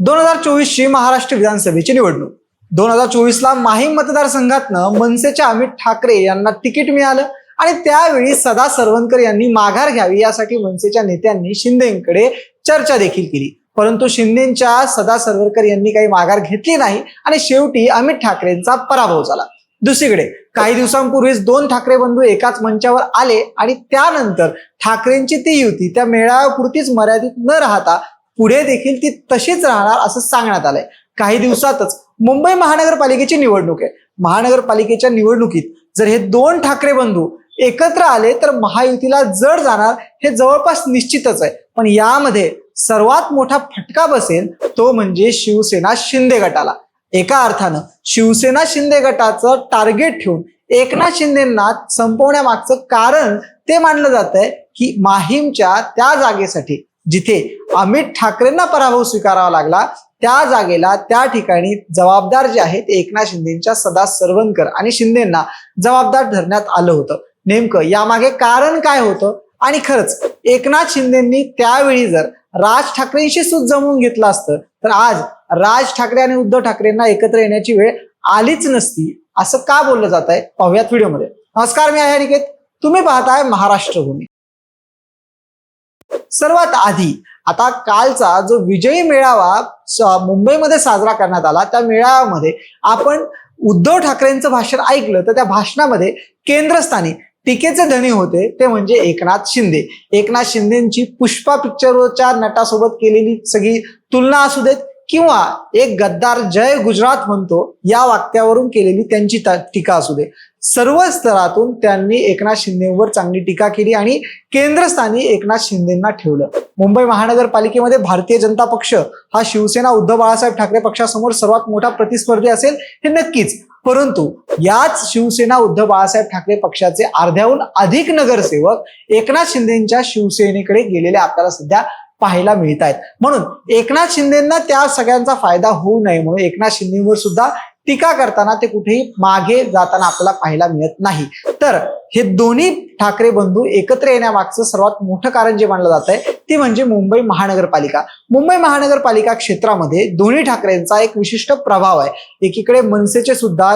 दोन हजार चोवीसची महाराष्ट्र विधानसभेची निवडणूक. दोन हजार चोवीसला माहीम मतदारसंघातनं मनसेच्या अमित ठाकरे यांना तिकीट मिळालं आणि त्यावेळी सदा सरवणकर यांनी माघार घ्यावी यासाठी मनसेच्या नेत्यांनी शिंदेकडे चर्चा देखील केली. परंतु शिंदेच्या सदा सरवरकर यांनी काही माघार घेतली नाही आणि शेवटी अमित ठाकरेंचा पराभव झाला. दुसरीकडे काही दिवसांपूर्वीच दोन ठाकरे बंधू एकाच मंचावर आले आणि त्यानंतर ठाकरेंची ती युती त्या मेळाव्यापुरतीच मर्यादित न राहता पुढे देखील ती तशीच राहणार असं सांगण्यात आलंय. काही दिवसातच मुंबई महानगरपालिकेची निवडणूक आहे. महानगरपालिकेच्या निवडणुकीत जर हे दोन ठाकरे बंधू एकत्र आले तर महायुतीला जड जाणार हे जवळपास निश्चितच आहे. पण यामध्ये सर्वात मोठा फटका बसेल तो म्हणजे शिवसेना शिंदे गटाला. एका अर्थानं शिवसेना शिंदे गटाचं टार्गेट ठेवून एकनाथ शिंदेना संपवण्यामागचं कारण ते मानलं जात आहे की माहीमच्या त्या जागेसाठी जिथे अमित ठाकरेंना पराभव स्वीकारावा लागला त्या जागेला त्या ठिकाणी जबाबदार जे आहेत एकनाथ शिंदेच्या सदा सरवणकर आणि शिंदेना जबाबदार धरण्यात आलं होतं. नेमकं यामागे कारण काय होतं? आणि खरंच एकनाथ शिंदेंनी त्यावेळी जर राज ठाकरेंशी सुद्धा जमवून घेतलं असतं तर आज राज ठाकरे आणि उद्धव ठाकरेंना एकत्र येण्याची वेळ आलीच नसती असं का बोललं जात आहे पाहूयात व्हिडिओमध्ये. नमस्कार मी आहे निकेत तुम्ही पाहताय महाराष्ट्र भूमी. सर्वात आधी आता कालचा जो विजयी मेळावा मुंबईमध्ये साजरा करण्यात आला त्या मेळाव्यामध्ये आपण उद्धव ठाकरेंचं भाषण ऐकलं तर त्या भाषणामध्ये केंद्रस्थानी टीकेचे धनी होते ते म्हणजे एकनाथ शिंदे. एकनाथ शिंदेची पुष्पा पिक्चरच्या नटासोबत केलेली सगळी तुलना असू देत किंवा एक गद्दार जय गुजरात म्हणतो या वाक्यावरून केलेली त्यांची टीका असू दे. सर्व स्तरातून त्यांनी एकनाथ शिंदेवर चांगली टीका केली आणि केंद्रस्थानी एकनाथ शिंदेना ठेवलं. मुंबई महानगरपालिकेमध्ये भारतीय जनता पक्ष हा शिवसेना उद्धव बाळासाहेब ठाकरे पक्षासमोर सर्वात मोठा प्रतिस्पर्धी असेल हे नक्कीच. परंतु याच शिवसेना उद्धव बाळासाहेब ठाकरे पक्षाचे अर्ध्याहून अधिक नगरसेवक एकनाथ शिंदेच्या शिवसेनेकडे गेलेले आपल्याला सध्या पाहायला मिळत आहेत म्हणून एकनाथ शिंदेना त्या सगळ्यांचा फायदा होऊ नये म्हणून एकनाथ शिंदेवर सुद्धा टीका करताना ते कुठेही मागे जाताना आपल्याला पाहायला मिळत नाही. तर हे दोन्ही ठाकरे बंधू एकत्र येण्यामागचं सर्वात मोठं कारण जे मानलं जात आहे ती म्हणजे मुंबई महानगरपालिका. मुंबई महानगरपालिका क्षेत्रामध्ये दोन्ही ठाकरेंचा एक विशिष्ट प्रभाव आहे. एकीकडे मनसेचे सुद्धा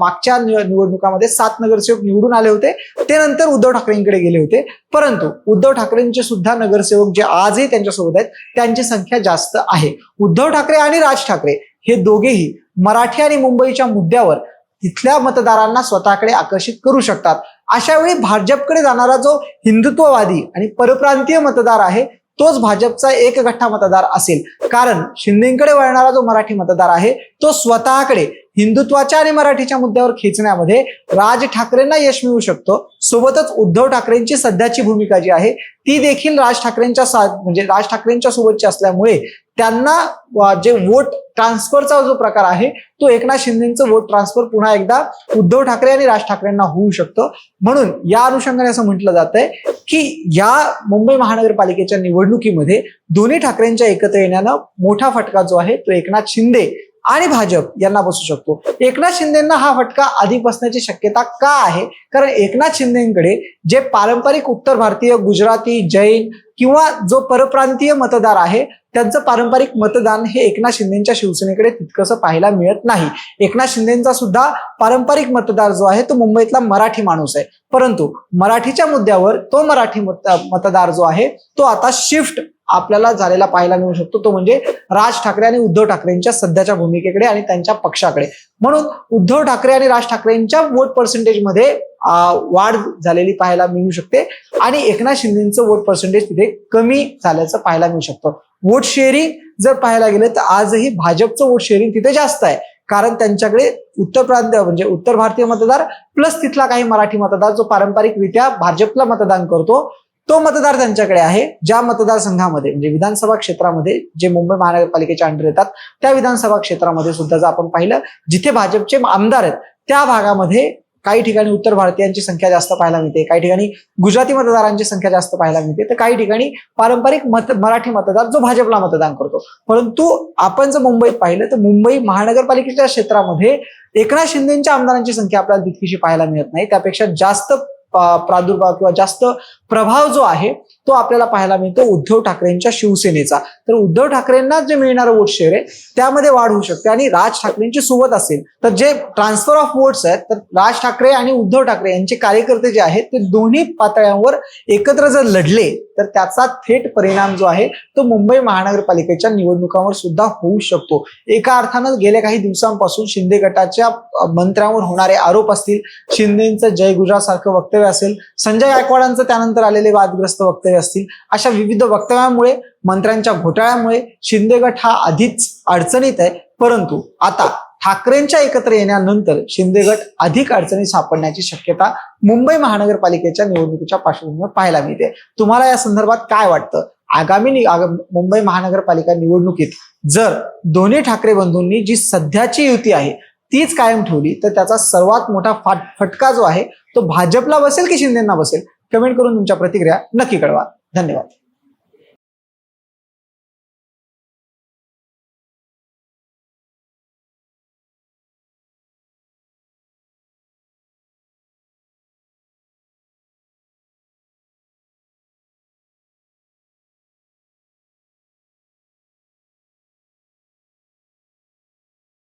मागच्या निवडणुकामध्ये सात नगरसेवक निवडून आले होते. ते नंतर उद्धव ठाकरेंकडे गेले होते. परंतु उद्धव ठाकरेंचे सुद्धा नगरसेवक जे आजही त्यांच्यासोबत आहेत त्यांची संख्या जास्त आहे. उद्धव ठाकरे आणि राज ठाकरे हे दोघेही मराठी आणि मुंबईच्या मुद्द्यावर इथल्या मतदारांना स्वतःकडे आकर्षित करू शकतात. अशा वेळी भाजपकडे जाणारा जो हिंदुत्ववादी आणि परप्रांतीय मतदार आहे तोच भाजपचा एक गठ्ठा मतदार असेल. कारण शिंदेकडे वळणारा जो मराठी मतदार आहे तो स्वतःकडे हिंदुत्वाच्या आणि मराठीच्या मुद्द्यावर खेचण्यामध्ये राज ठाकरेंना यश मिळू शकतो. सोबतच उद्धव ठाकरेंची सध्याची भूमिका जी आहे ती देखील राज ठाकरेंच्या सा म्हणजे राज ठाकरेंच्या सोबतची असल्यामुळे त्यांना जे वोट ट्रान्सफरचा जो प्रकार आहे तो एकनाथ शिंदेचं वोट ट्रान्सफर पुन्हा एकदा उद्धव ठाकरे आणि राज ठाकरेंना होऊ शकतं. म्हणून या अनुषंगाने असं म्हटलं जात आहे की या मुंबई महानगरपालिकेच्या निवडणुकीमध्ये दोन्ही ठाकरेंच्या एकत्र येण्यानं मोठा फटका जो आहे तो एकनाथ शिंदे आणि भाजप यांना बसू शकतो. एकनाथ शिंदेना हा फटका अधिक बसण्याची शक्यता का आहे? कारण एकनाथ शिंदेकडे जे पारंपरिक उत्तर भारतीय गुजराती जैन किंवा जो परप्रांतीय मतदार आहे त्यांचं पारंपरिक मतदान हे एकनाथ शिंदेच्या शिवसेनेकडे तितकंसं पाहायला मिळत नाही. एकनाथ शिंदेचा सुद्धा पारंपरिक मतदार जो आहे तो मुंबईतला मराठी माणूस आहे. परंतु मराठीच्या मुद्द्यावर तो मराठी मत मतदार जो आहे तो आता शिफ्ट आपल्याला झालेला पाहायला मिळू शकतो. तो म्हणजे राज ठाकरे आणि उद्धव ठाकरेंच्या सध्याच्या भूमिकेकडे आणि त्यांच्या पक्षाकडे. म्हणून उद्धव ठाकरे आणि राज ठाकरेंच्या वोट पर्सेंटेजमध्ये वाढ झालेली पाहायला मिळू शकते. आणि एकनाथ शिंदेचं वोट पर्सेंटेज तिथे कमी झाल्याचं पाहायला मिळू शकतं. वोट शेअरिंग जर पाहायला गेलं तर आजही भाजपचं वोट शेअरिंग तिथे जास्त आहे. कारण त्यांच्याकडे उत्तर प्रांत म्हणजे उत्तर भारतीय मतदार प्लस तिथला काही मराठी मतदार जो पारंपरिकरित्या भाजपला मतदान करतो तो मतदार त्यांच्याकडे आहे. ज्या मतदारसंघामध्ये म्हणजे विधानसभा क्षेत्रामध्ये जे मुंबई महानगरपालिकेच्या अंडर येतात त्या विधानसभा क्षेत्रामध्ये सुद्धा जर आपण पाहिलं जिथे भाजपचे आमदार आहेत त्या भागामध्ये काही ठिकाणी उत्तर भारतीयांची संख्या जास्त पाहायला मिळते काही ठिकाणी गुजराती मतदारांची संख्या जास्त पाहायला मिळते तर काही ठिकाणी पारंपरिक मत मराठी मतदार जो भाजपला मतदान करतो. परंतु आपण जर मुंबईत पाहिलं तर मुंबई महानगरपालिकेच्या क्षेत्रामध्ये एकनाथ शिंदेच्या आमदारांची संख्या आपल्याला तितकीशी पाहायला मिळत नाही. त्यापेक्षा जास्त प्रादुर्भाव किंवा जास्त प्रभाव जो आहे तो आपल्याला पाहायला मिळतो उद्धव ठाकरेंच्या शिवसेनेचा. तर उद्धव ठाकरेंना जे मिळणारं वोट शेअर आहे त्यामध्ये वाढ होऊ शकते. आणि राज ठाकरेंची सोबत असेल तर जे ट्रान्सफर ऑफ वोट्स आहेत तर राज ठाकरे आणि उद्धव ठाकरे यांचे कार्यकर्ते जे आहेत ते दोन्ही पातळ्यांवर एकत्र जर लढले तर त्याचा थेट परिणाम जो आहे तो मुंबई महानगरपालिकेच्या निवडणुकांवर सुद्धा होऊ शकतो. एका अर्थानं गेल्या काही दिवसांपासून शिंदे गटाच्या मंत्र्यांवर होणारे आरोप असतील. शिंदेचं जय गुजरात सारखं वक्तव्य असेल. संजय गायकवाडांचं त्यानंतर आलेले वादग्रस्त वक्तव्य असतील अशा विविध वक्तव्यामुळे मंत्र्यांच्या घोटाळ्यामुळे शिंदे गट हा आधीच अडचणीत आहे. परंतु आता ठाकरेंच्या एकत्र येण्यानंतर शिंदे गट अधिक अडचणी सापडण्याची शक्यता मुंबई महानगरपालिकेच्या निवडणुकीच्या पार्श्वभूमीवर पाहायला मिळते. तुम्हाला या संदर्भात काय वाटतं? आगामी मुंबई महानगरपालिका निवडणुकीत जर दोन्ही ठाकरे बंधूंनी जी सध्याची युती आहे तीच कायम ठेवली तर त्याचा सर्वात मोठा फाट फटका जो आहे तो भाजपला बसेल की शिंदेना बसेल? कमेंट करून तुमच्या प्रतिक्रिया नक्की कळवा. धन्यवाद.